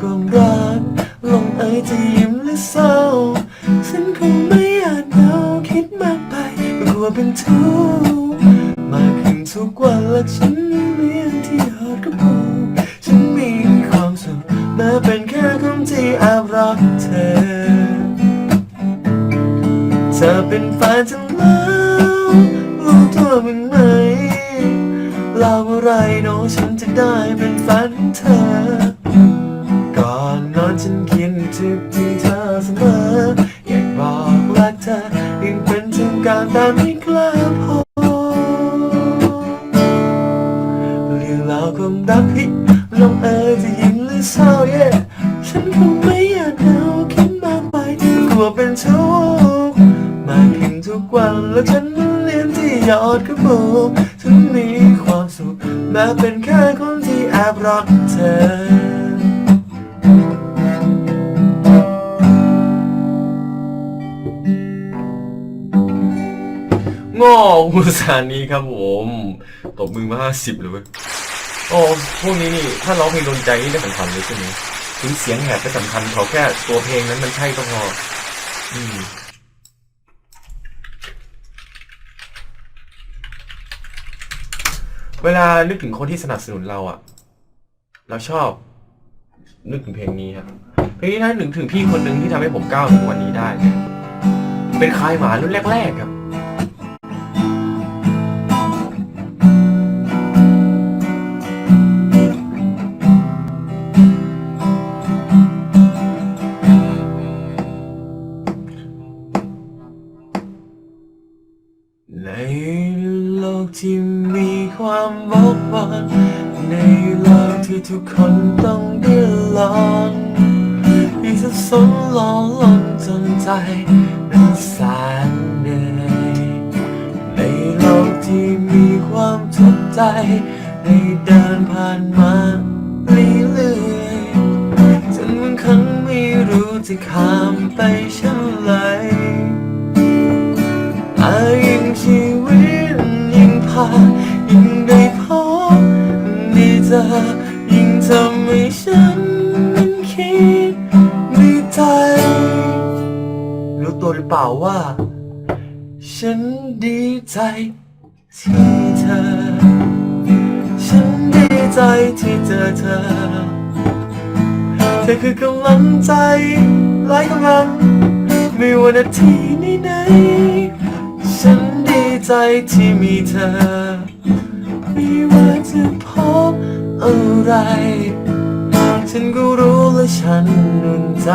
ความรัก ลงเอยจะยิ้มหรือเศร้า ฉันคงไม่อาจเดาคิดมากไปกลัวเป็นทุกข์มากขึ้นทุกวันและฉันเรียนที่หอดกระปูฉันมีความสุขแม้เป็นแค่คำที่แอบรักเธอ เธอเป็นแฟนฉัน กรักเธอยังเป็นทางการแต่ไม่กล้าพอเรื่องราวความรักที่ลงเอยจะยิ้มหรือเศร้า yeah ฉันคงไม่อยากเอาคิดมากไปกลัวเป็นทุกข์มากขึ้นทุกวันแล้วฉันเรียนที่ยอดกระปุกฉันมีความสุขแม้เป็นแค่คนที่แอบรักเธอ งออุตสานีครับผมตบมือมาห้าสิบเลยเว้ยโอ้พวกนี้นี่ถ้าร้องเพลงโดนใจนี่ได้สำคัญเลยใช่ไหมถึงเสียงแหบก็สำคัญเขาแค่ตัวเพลงนั้นมันใช่ก็พออืมเวลานึกถึงคนที่สนับสนุนเราอะเราชอบ นึกถึงเพลงนี้ครับเพลงนี้นะนึกถึงพี่คนหนึ่งที่ทำให้ผมก้าวถึงวันนี้ได้ เป็นคายหมารุ่นแรกๆครับ ที่ทุกคนต้องเดือดร้อนที่สับสนหลอนลนจนใจนั้นแสนเหนื่อยในโลกที่มีความทุกข์ใจได้เดินผ่านมาเรื่อยๆจนบางครั้งไม่รู้จะข้ามไปเช่นไรอายิ่งชีวิตยิ่งผ่านยิ่งได้พบได้เจอ ให้ฉันนั้นคิดในใจรู้ตัวหรือเปล่าว่า ฉันดีใจที่เธอ ฉันดีใจที่เจอเธอ เธอคือกำลังใจไร้กำลัง ไม่ว่านาทีนี้ไหน ฉันดีใจที่มีเธอ ไม่ว่าจะพบอะไร ฉันก็รู้และฉันอุ่นใจ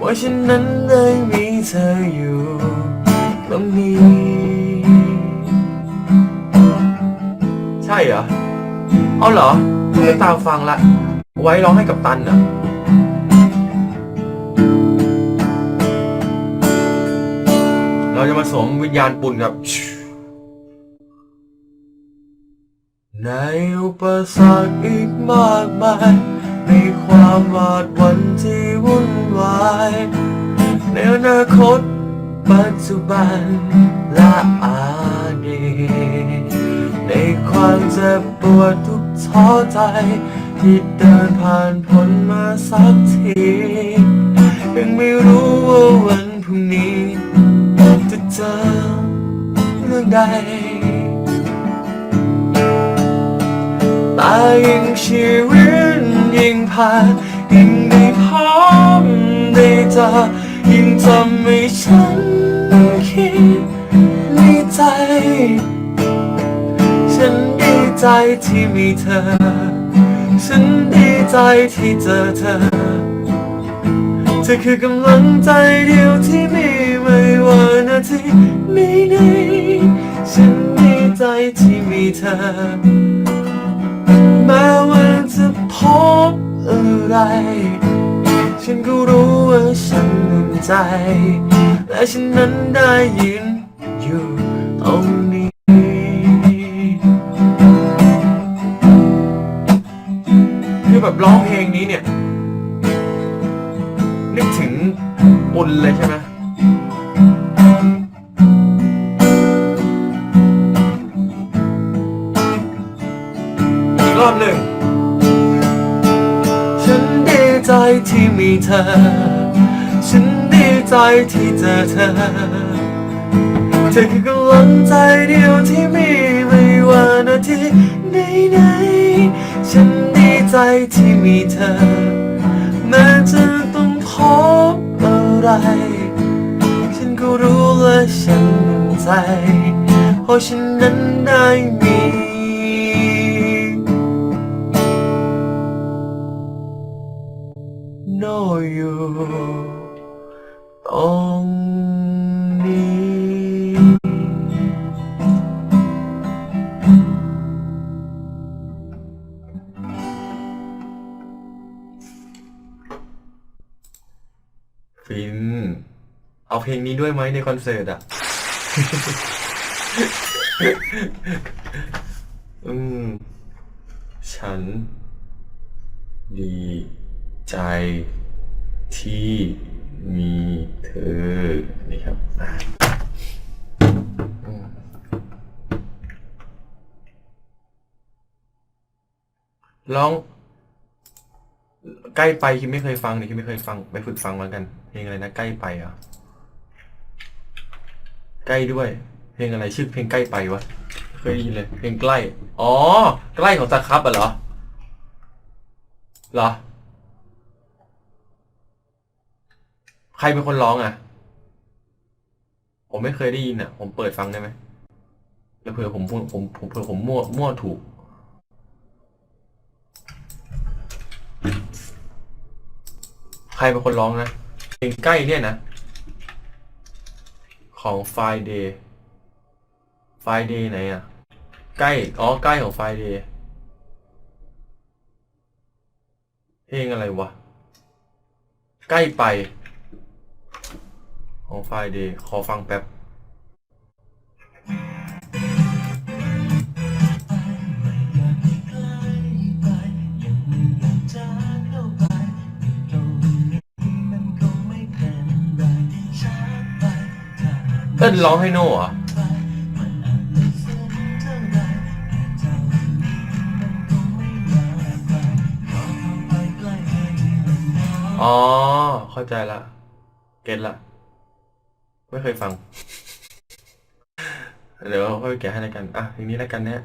ว่าฉันนั้นได้มีเธออยู่ตรงนี้ ใช่เหรอ เอาเหรอเพิ่ตามฟังละ ไว้ร้องให้กับตันเหรอเราจะมาสวมวิญญาณปุ่นครับ ในอุปสรรคอีกมากมาย ในความหวาดหวันที่วุ่นวายในอนาคตปัจจุบันและอดีตในความเจ็บปวดทุกท้อใจ ที่เดินผ่านพ้นมาสักที ยังไม่รู้ว่าวันพรุ่งนี้ จะเจอเรื่องใดแต่ยิ่งชีวิต ยิ่งผ่านยิ่งได้พบได้เจอยิ่งทำให้ฉันคิดในใจ ฉันดีใจที่มีเธอ ฉันดีใจที่เจอเธอ เธอคือกำลังใจเดียวที่มีไม่ว่านาทีไม่ไหนฉันดีใจที่มีเธอแม้ว่า บอะไร ฉันก็รู้ว่าฉันนึ่งใจ และฉันนั้นได้ยินอยู่ตรงนี้คือแบบร้องเพลงนี้เนี่ย นึกถึงบุญเลยใช่ไหมอีกรอบหนึ่ง ที่มีเธอ ฉันดีใจที่เจอเธอ เธอคือกำลังใจเดียวที่มีไม่ว่านาทีไหนไหนฉันดีใจที่มีเธอ แม้จะต้องพบอะไร ฉันก็รู้และฉันมั่นใจเพราะฉันนั้นได้มี know you ตรงนี้ฟิน เอาเพลงนี้ด้วยไหมในคอนเสิร์ตอะ อืม ฉัน ดี ใจ ที่มีเธอ นี่ครับอะอืมร้อง ใกล้ไปคิดไม่เคยฟังนี่คิดไม่เคยฟังไปฝึกฟังมากัน เพลงอะไรนะใกล้ไปอะ ใกล้ด้วย เพลงอะไรชื่อเพลงใกล้ไปวะเคยได้ยินเลยเพลงใกล้ อ๋อ ใกล้ของตาครับอะเหรอ เหรอ ใค รเป็นคนร้องอะ ผมไม่เคยได้ยินอะ ผมเปิดฟังได้ไหมแล้วเผื่อผมผมผมผมเผื่อผมมั่วมั่วถูก ใครเป็นคนร้องนะเพลงใกล้เนี่ยนะ ของ Friday Friday ไหนอะ ใกล้ อ๋อ ใกล้ของ Friday เพลงอะไรวะ ใกล้ไป ของ Friday ขอฟังแป๊บเอิ้นร้องให้โน่เหรออ๋อ เข้าใจละ เก็ตละ ไม่เคยฟัง เดี๋ยวค่อยแกะให้ล้วกัน อะเพลงนี้แล้วกันนะฮะ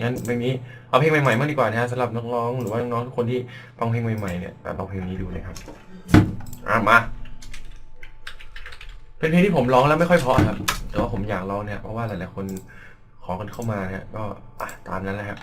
งั้นเพลงนี้เอาเพลงใหม่ๆมากดีกว่านะฮะสำหรับนักร้องหรือว่าน้องๆทุกคนที่ฟังเพลงใหม่ๆเนี่ยลองเพลงนี้ดูเลยครับ อะมา เป็นเพลงที่ผมร้องแล้วไม่ค่อยเพราะครับ แต่ว่าผมอยากร้องเนี่ยเพราะว่าหลายๆคนขอกันเข้ามาเนี่ยก็อะตามนั้นแหละครับ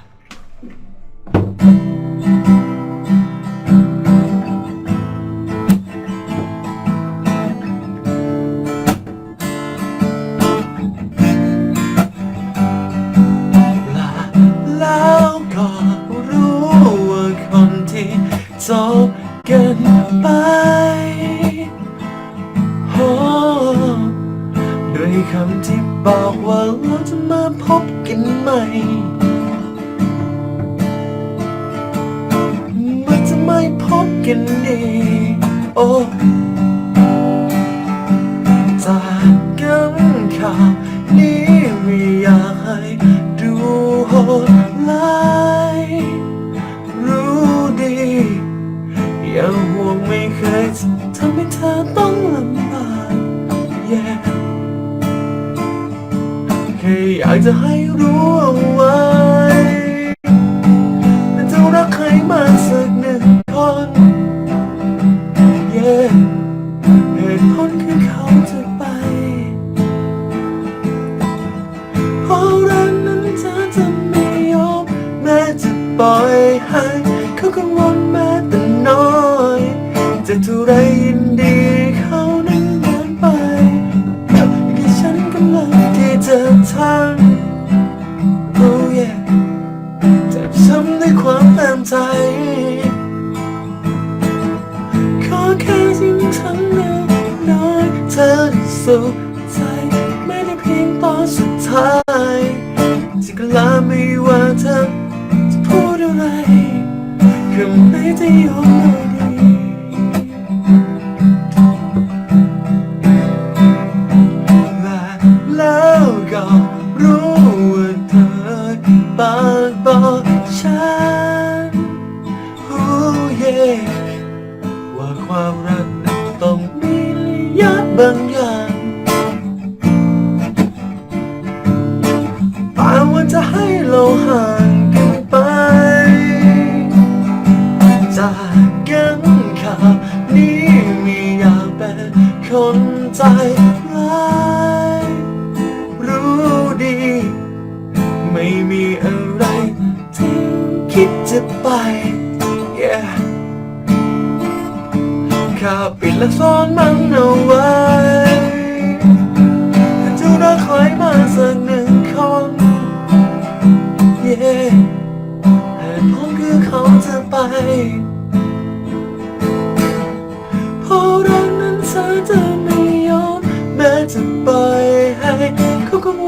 ยคำที่บอกว่าเราจะมาพบกันใหม่มื่อจะไม่พบกันดีโอ้จากกันข่าวนี้ไม่อยากให้ดูโหดร้ายรู้ดี อย่าห่วงไม่เคยทำให้เธอต้องลำ อยากจะให้รู้เอาไว้ สุ ให้เราห่าง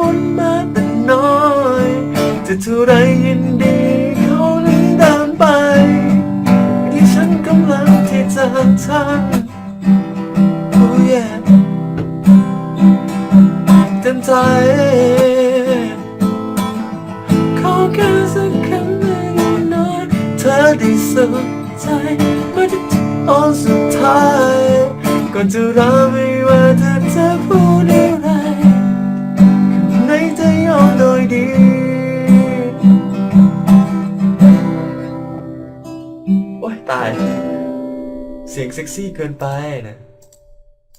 วลมาแต่น้อยจะเท่าไรยินดีเขานั้นเดินไปที่ฉันกำลังที่จะทำ Oh yeah เต็มใจขอแค่สักคำหนึ่งน้อยเธอได้สนใจเมื่อที่ตอนสุดท้ายก่อนจะรอ เสียงเซ็กซี่เกินไปนะ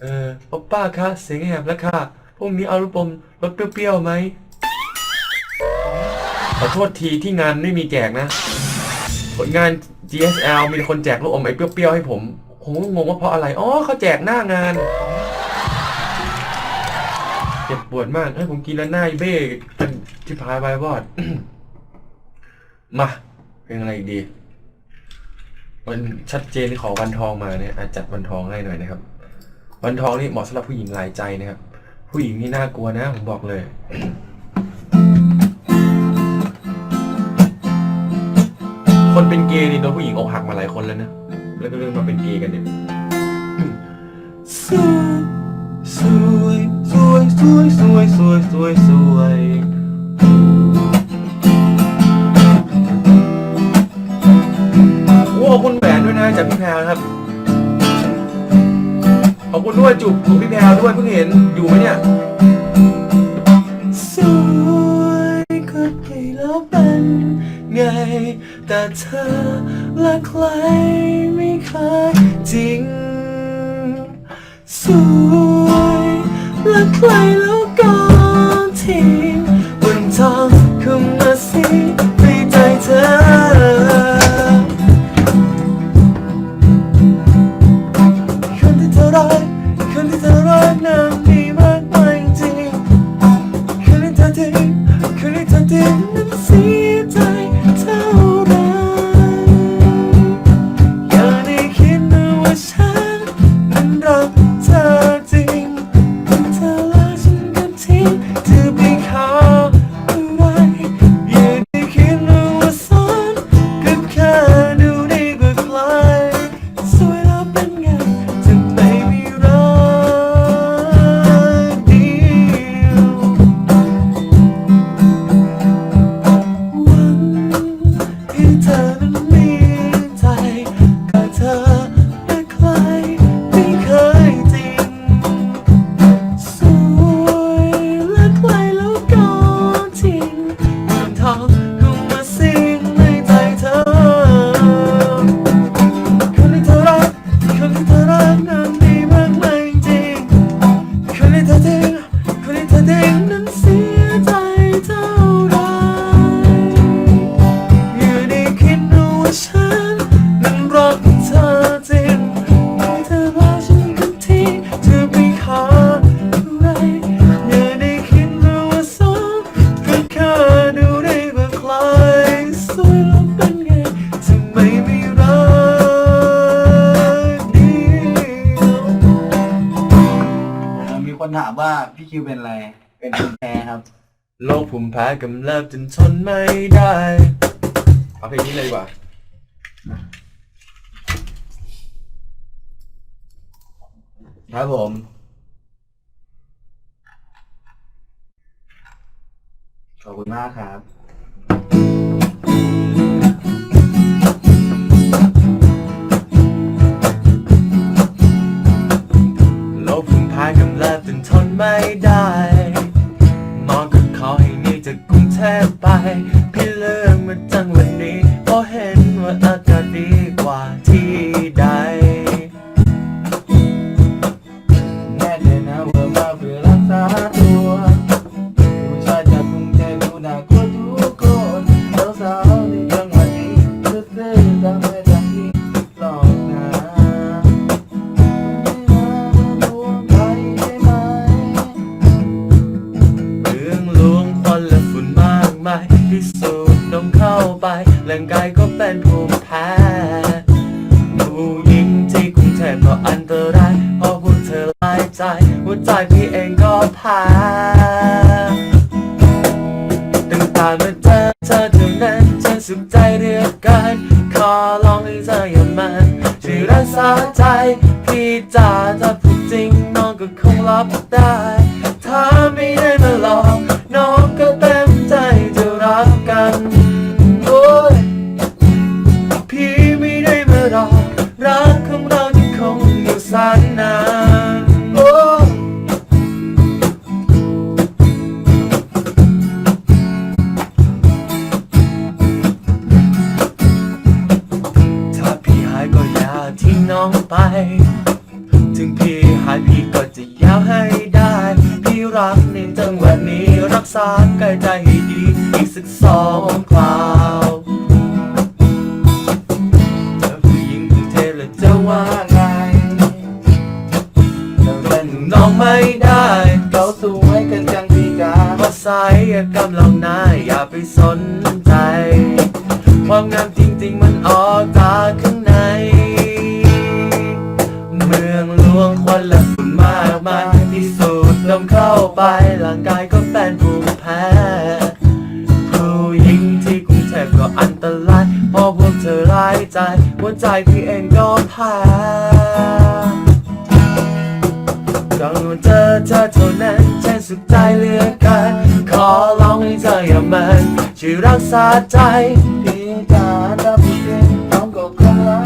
เออโอป้าคะเสียงแหบแล้วค่ะพรุ่งนี้เอาลูกอมรสเปรี้ยวๆไหม ขอโทษทีที่งานไม่มีแจกนะ ผลงาน GSL มีคนแจกลูกอมไอ้เปรี้ยวๆให้ผม ผมก็งงว่าเพราะอะไร อ๋อเขาแจกหน้างาน เจ็บปวดมากให้ผมกินแล้วหน้าเบ้ที่พายไปวอด มา เป็นอะไรดี มันชัดเจนขอวันทองมาเนี่ยอาจจัดวันทองให้หน่อยนะครับ วันทองนี่เหมาะสำหรับผู้หญิงหลายใจนะครับ ผู้หญิงนี่น่ากลัวนะผมบอกเลยคนเป็นเกย์นี่โดนผู้หญิงอกหักมาหลายคนแล้วนะ แล้วก็เรื่องมาเป็นเกย์กันเนี่ยสวยสวยสวยสวยสวยสวยสวย ขอบคุณแหวนด้วยนะจากพี่แพรนะครับ ขอบคุณด้วยจุบของพี่แพรด้วยเพิ่งเห็นอยู่ไหมเนี่ยสวยก็ดีแล้วเป็นไง แต่เธอละใครไม่เคยจริง สวยละใครแล้ว คืนที่เธอทิ้งนั้นสี พี่คิวเป็นอะไร เป็นภูมิแพ้ครับ โรคภูมิแพ้กำเริบจนทนไม่ได้ เอาเพลงนี้เลยดีกว่า ครับผม ขอบคุณมากครับ ว่าไงแต่เป็นน้องไม่ได้ เราสวยกันจังพี่กาว่าใสกำลังนายอย่าไปสนใจ ความงามที่ ใจพี่เองก็แพ้กังวลเจอเธอเท่านั้นฉันสุดใจเลือเกันขอร้องให้เธออย่ามันช่วยรักษาใจพี่การรับเพียงน้องก็คงรัก